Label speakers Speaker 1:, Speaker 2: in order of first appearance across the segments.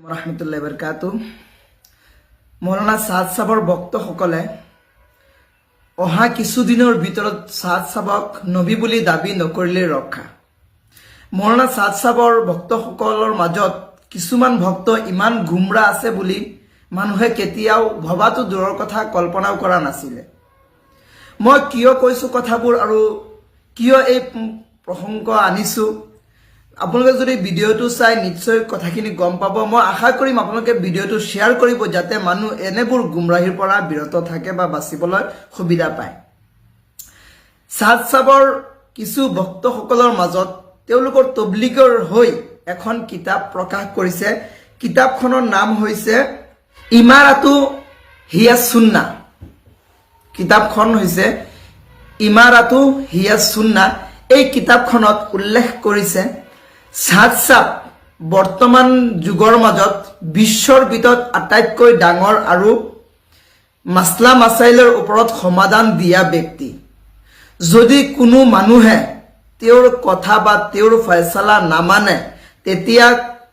Speaker 1: ৰহমতুল্লাহ বৰকাতু মৌলানা চাদ চাবৰ ভক্তসকলে অহা কিছুদিনৰ ভিতৰত চাদ চাবক নবী বুলি দাবি নকৰিলে ৰক্ষা। মৌলানা চাদ চাবৰ ভক্তসকলৰ মাজত কিছুমান ভক্ত ইমান গুমৰা আছে বুলি মানুহে কেতিয়াও ভবাটো দূৰৰ কথা কল্পনাও কৰা নাছিলে। মই কিয় কৈছো কথাবোৰ আৰু কিয় এই প্ৰসংগ আনিছো? আপোনালোকে যদি ভিডিঅ'টো চাই, নিশ্চয় কথাখিনি গম পাব। মই আশা কৰিম আপোনালোকে ভিডিঅ'টো শ্বেয়াৰ কৰিব যাতে মানুহ এনেবোৰ গুমৰাহীৰ পৰা বিৰত থাকে বা বাচিবলৈ সুবিধা পায়। চাদ চাবৰ কিছু ভক্তসকলৰ মাজত তেওঁলোকৰ তবলিগৰ হৈ এখন কিতাপ প্ৰকাশ কৰিছে। কিতাপখনৰ নাম হৈছে ইমাৰাতু হিয়া সুন্না কিতাপখন হৈছে ইমাৰাতু হিয়া সুন্না এই কিতাপখনত উল্লেখ কৰিছে চাপ বৰ্তমান যুগৰ মাজত বিশ্বৰ ভিতৰত আটাইতকৈ ডাঙৰ আৰু মাছলা মাছাইলৰ ওপৰত সমাধান দিয়া ব্যক্তি। যদি কোনো মানুহে তেওঁৰ কথা বা তেওঁৰ ফয়চলা নামানে, তেতিয়া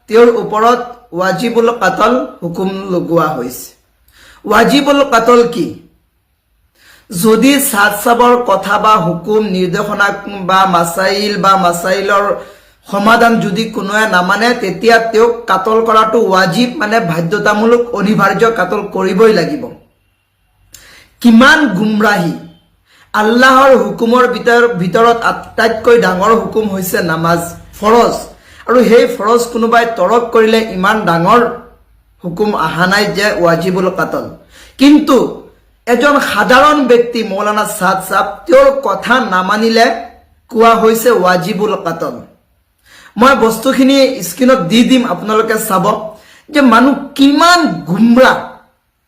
Speaker 1: তেওঁৰ ওপৰত ৱাজিবুল কাতল হুকুম লগোৱা হৈছে। ৱাজিবুল কাতল কি? যদি চাদ চাবৰ কথা বা হুকুম, নিৰ্দেশনা বা মাছাইল বা মাছাইলৰ সমাধান যদি কোনোৱে নামানে, তেতিয়া তেওঁক কাতল কৰাটো ৱাজিব মানে বাধ্যতামূলক অনিবাৰ্য কাতল কৰিবই লাগিব। কিমান গুমৰাহী। আল্লাহৰ হুকুমৰ ভিতৰ- ভিতৰত আটাইতকৈ ডাঙৰ হুকুম হৈছে নামাজ, ফৰজ। আৰু সেই ফৰজ কোনোবাই তৰক কৰিলে ইমান ডাঙৰ হুকুম অহা নাই যে ৱাজিবুল কাতল। কিন্তু এজন সাধাৰণ ব্যক্তি মৌলানা চাদ চাব তেওঁৰ কথা নামানিলে কোৱা হৈছে ৱাজিবুল কাতল। মই বস্তুখিনি স্ক্ৰীণত দি দিম আপোনালোকে চাব। যে মানুহ কিমান গুমৰা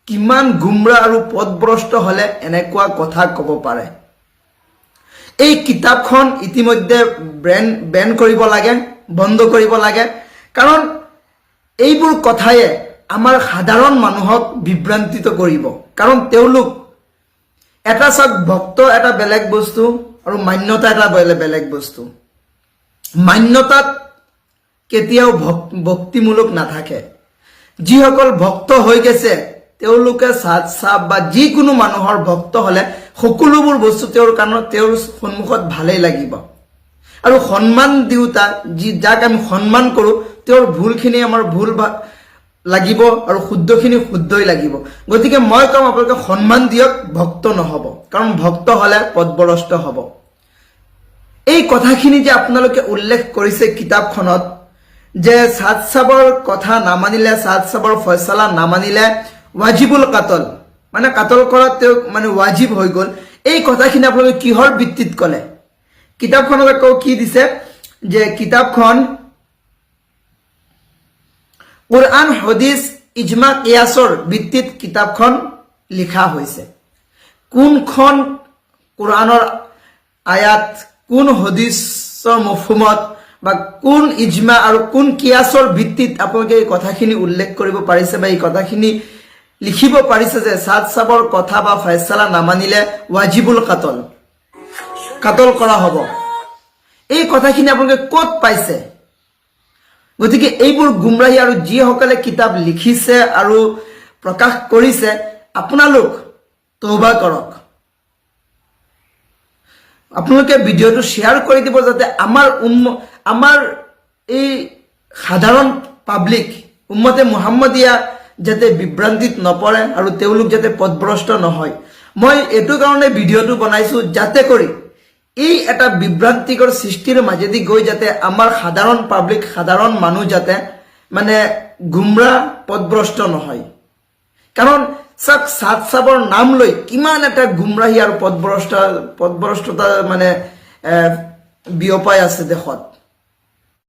Speaker 1: কিমান গুমৰা আৰু পদভ্ৰষ্ট হলে এনেকুৱা কথা ক'ব পাৰে। এই কিতাপখন ইতিমধ্যে ব্ৰেন বেন কৰিব লাগে বন্ধ কৰিব লাগে। কাৰণ এইবোৰ কথায়ে আমাৰ সাধাৰণ মানুহক বিভ্ৰান্তিত কৰিব। কাৰণ তেওঁলোক এটা চাওক ভক্ত এটা বেলেগ বস্তু আৰু মান্যতা এটা বেলেগ বেলেগ বস্তু। মান্যতাত কেতিয়াও ভক- ভক্তিমূলক নাথাকে। যিসকল ভক্ত হৈ গৈছে, তেওঁলোকে চাদ চাপ বা যিকোনো মানুহৰ ভক্ত হলে সকলোবোৰ বস্তু তেওঁৰ কাৰণত তেওঁৰ সন্মুখত ভালেই লাগিব। আৰু সন্মান দিওঁতা, যি যাক আমি সন্মান কৰোঁ, তেওঁৰ ভুলখিনি আমাৰ ভুল লাগিব আৰু শুদ্ধখিনি শুদ্ধই লাগিব। গতিকে মই কম আপোনালোকে সন্মান দিয়ক, ভক্ত নহ'ব। কাৰণ ভক্ত হ'লে পদভ্ৰষ্ট হ'ব। এই কথাখিনি যে আপোনালোকে উল্লেখ কৰিছে কিতাপখনত যে চাদ চাবৰ কথা নামানিলে চাদ চাবৰ ফয়চলা নামানিলে ৱাজিবুল কাতল। মানে কাতল তেওঁ মানে ৱাজিব হৈ গ'ল। এই কথাখিনি আপোনালোকে কিহৰ ভিত্তিত ক'লে? কিতাপখনত কি দিছে? যে কিতাপখন কোরআন হদিস ইজমা, কিয়াছৰ ভিত্তিত কিতাপখন লিখা হৈছে। কোনখন কোরআনৰ আয়াত, কোন হদিছৰ মফহুমত বা কোন ইজমা আৰু কোন কিয়াছৰ ভিত্তিত আপোনালোকে এই কথাখিনি উল্লেখ কৰিব পাৰিছে বা এই কথাখিনি লিখিব পাৰিছে যে চাদ চাবৰ কথা বা ফেচলা নামানিলে ৱাজিবুল কাতল কাতল কৰা হ'ব। এই কথাখিনি আপোনালোকে ক'ত পাইছে? গতিকে এইবোৰ গুমৰাহী আৰু যিসকলে কিতাপ লিখিছে আৰু প্ৰকাশ কৰিছে, আপোনালোক তৌবা কৰক। আপোনালোকে ভিডিঅ'টো শ্বেয়াৰ কৰি দিব যাতে আমাৰ উম্ম আমাৰ এই সাধাৰণ পাব্লিক উম্মতে মুহাম্মদীয়া যাতে বিভ্ৰান্তিত নপৰে আৰু তেওঁলোক যাতে পদভ্ৰষ্ট নহয়। মই এইটো কাৰণে ভিডিঅ'টো বনাইছোঁ যাতে কৰি এই এটা বিভ্ৰান্তিকৰ সৃষ্টিৰ মাজেদি গৈ যাতে আমাৰ সাধাৰণ পাব্লিক সাধাৰণ মানুহ যাতে মানে গুমৰা পদভ্ৰষ্ট নহয়। কাৰণ চাওক চাদ চাবৰ নাম লৈ কিমান এটা গুমৰাহী আৰু পদভ্ৰষ্ট পদভ্ৰষ্টতা মানে বিয়পাই আছে দেশত।